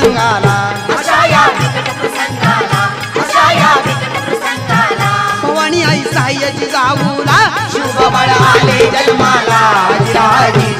प्रसंगाला. भवानी आई साह्याची जाऊला. शिवबाळ आले जन्माला.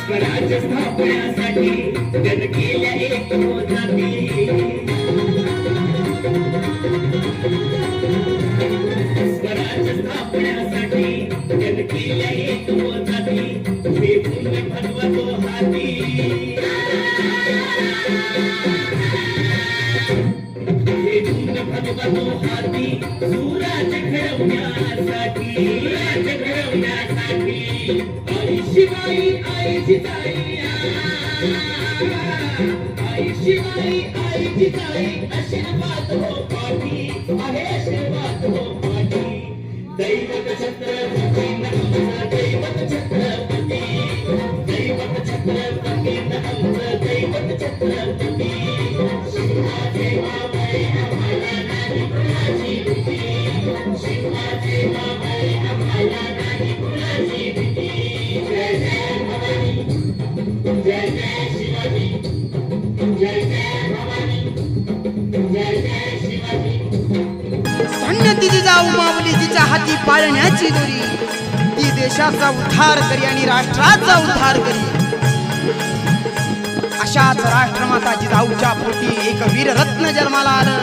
स्वराज्य स्थापण्यासाठी जन दैवत छत्रपती नमः दैवत छत्रपती तिची जाऊ तिच्या हाती पाळण्याची दोरी. ती देशाचा उद्धार करी आणि राष्ट्राचा उद्धार करी. अशाच राष्ट्रमाता जिजाऊच्या पोटी एक वीररत्न जन्माला आलं.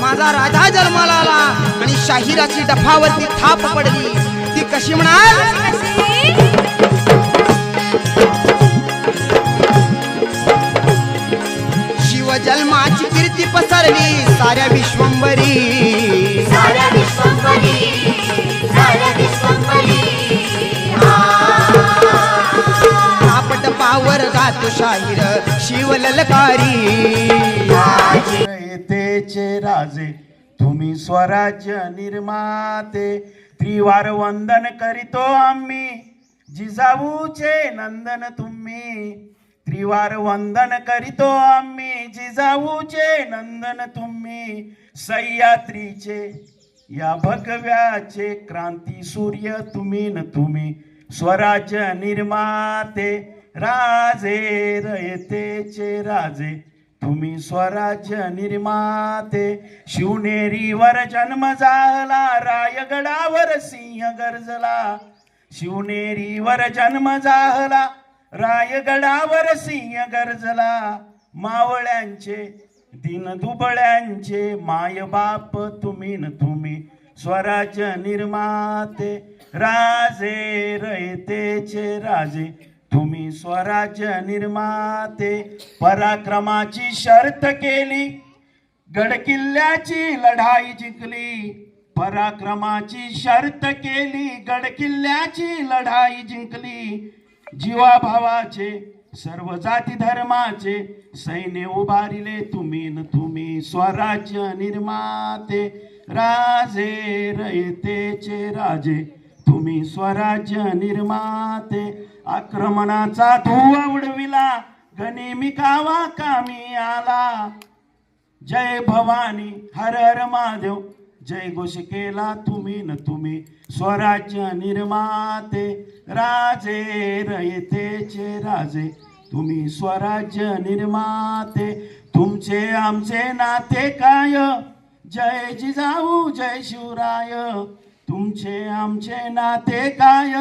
माझा राजा जन्माला आला आणि शाहिराची डफावरती थाप पडली. ती कशी म्हणाल? शिव जन्माची कीर्ती पसरली. साऱ्या विश्व पावर शिवललकारी. शाहीर राजे तुम्ही स्वराज्य निर्माते. त्रिवार वंदन करीतो आम्ही जिजाऊचे नंदन तुम्ही. त्रिवार वंदन करीतो आम्ही जिजाऊचे नंदन तुम्ही. सह्याद्रीचे या भगव्याचे क्रांती सूर्य तुम्ही न तुम्ही. स्वराज्य निर्माते राजे रयतेचे राजे तुम्ही स्वराज्य निर्माते. शिवनेरीवर जन्म झाला रायगडावर सिंह गरजला. शिवनेरीवर जन्म झाला रायगडावर सिंह गरजला. मावळ्यांचे दिन दुबळ्यांचे माय बाप तुम्ही न तुम्ही स्वराज्य निर्माते. राजे रयतेचे राजे तुम्ही स्वराज्य निर्माते पराक्रमाची शर्त केली. गडकिल्ल्याची लढाई जिंकली. पराक्रमाची शर्त केली. गडकिल्ल्याची लढाई जिंकली. जीवाभावाचे सर्व जाती धर्माचे सैन्य उभारिले तुम्ही न तुम्ही स्वराज्य निर्माते. राजे रयतेचे राजे. तुम्ही स्वराज्य निर्माते आक्रमणाचा धुवा उडविला गनिमी कावा कामी आला. जय भवानी हर हर महादेव जय घोष केला तुम्ही न तुम्ही स्वराज्य निर्माते राजे रयतेचे राजे तुम्ही स्वराज्य निर्माते तुमचे आमचे नाते काय? जय जिजाऊ जय शिवराय. तुमचे आमचे नाते काय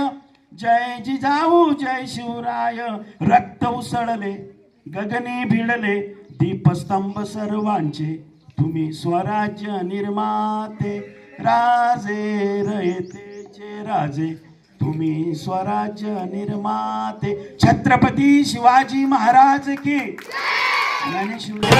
जय जिजाऊ जय शिवराय रक्त उसळले गगनी भिडले दीपस्तंभ सर्वांचे तुम्ही स्वराज्य निर्माते राजे रयतेचे राजे तुम्ही स्वराज्य निर्माते छत्रपती शिवाजी महाराज की ज्ञानेश्वर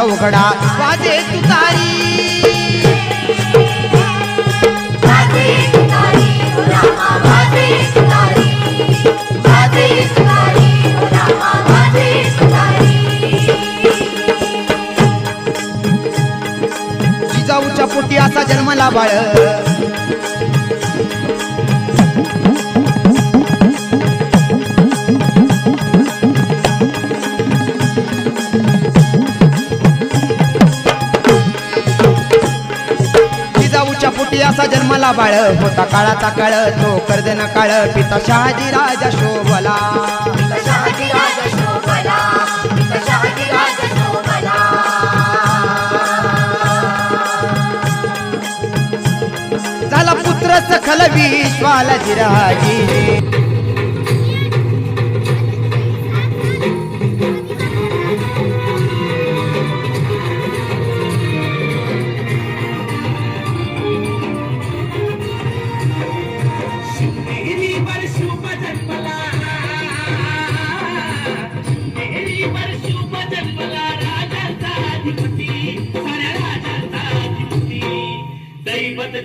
रामा वाजे तुतारी. जिजाऊच्या पोटी असा जन्मला बाळ. असा जन्मला बाळ होता काळाचा काळ तो कर्दन काळ. पिता शहाजी राजा शोभला. शहाजी राजा शोभला. शहाजी राजा शोभला. झाला पुत्र सखल विश्वाला जिराजी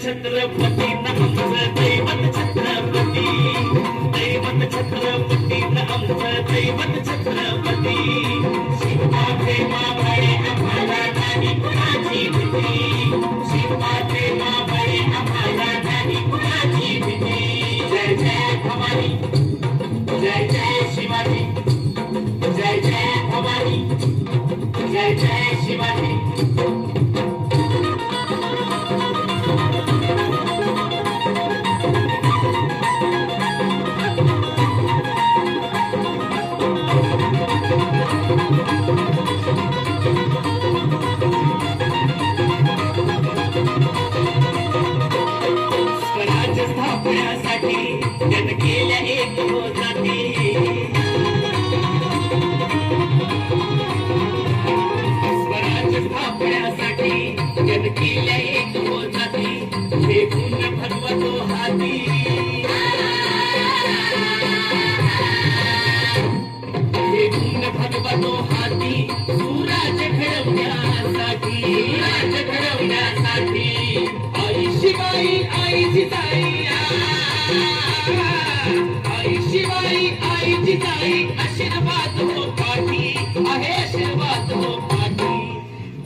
दैवत छत्रपती नमचं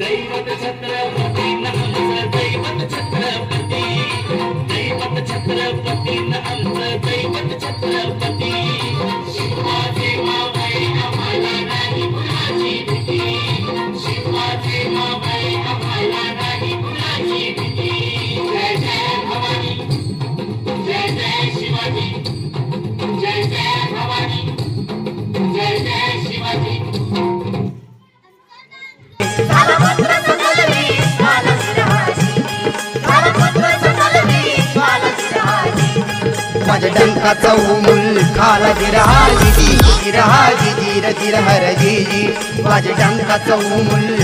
दैवत छत्रपती नमचं दैवत छत्रपती दैवत छत्रपती नमचं दैवत छत्रपती शिवाजी मावळे आम्हाला नाही कुणाची भीती शिवाजी मावळे आम्हाला नाही कुणाची भीती जय जय भवानी जय जय शिवाजी. माझ्या डंकाचा उमुल खाला गिरहाजी गिरहाजी गिर गिर। हर जी माझ्या डंकाचा उमुल